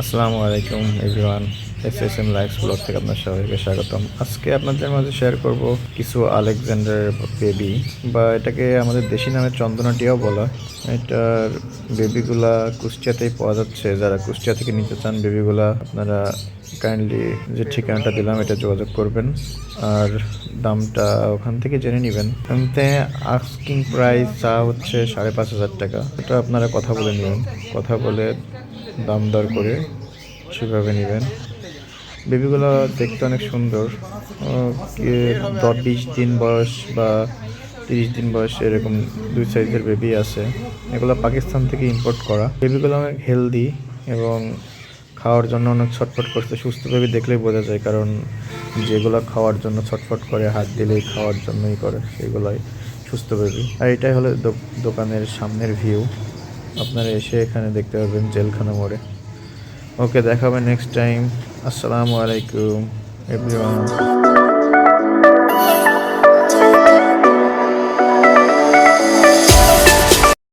আসসালামু আলাইকুম, everyone. S S M life blog থেকে আপনার সবাইকে স্বাগতম। আজকে আপনাদের মাঝে শেয়ার করব কিছু আলেকজান্ডার বেবি, বা এটাকে আমাদের দেশি নামে চন্দনাটিয়াও বলা এটার বেবিগুলা কুষ্টিয়াতেই পাওয়া যাচ্ছে। যারা কুষ্টিয়া থেকে নিতে চান বেবিগুলা, আপনারা কাইন্ডলি যে ঠিকানাটা দিলাম, এটা যোগাযোগ করবেন। আর দামটা ওখান থেকে জেনে নেবেন। আস্কিং প্রাইস চা হচ্ছে সাড়ে পাঁচ হাজার টাকা। এটা আপনারা কথা বলে নেবেন। কথা বলে দাম দর করে সেভাবে নেবেন। বেবিগুলো দেখতে অনেক সুন্দর। দশ বিশ দিন বয়স বা তিরিশ দিন বয়স এরকম দুই সাইজের বেবি আছে। এগুলো পাকিস্তান থেকে ইম্পোর্ট করা। বেবিগুলো অনেক হেলদি এবং খাওয়ার জন্য অনেক ছটফট করতে, সুস্থ বেবি দেখলেই বোঝা যায় কারণ যেগুলো খাওয়ার জন্য ছটফট করে, হাত দিলেই খাওয়ার জন্যই করে, সেগুলোই সুস্থ বেবি। আর এটাই হলো দোকানের সামনের ভিউ আপনারা এসে এখানে দেখতে পাবেন জেলখানা মোড়ে। ওকে দেখা হবে নেক্সট টাইম আসসালামু আলাইকুম এভরিওয়ান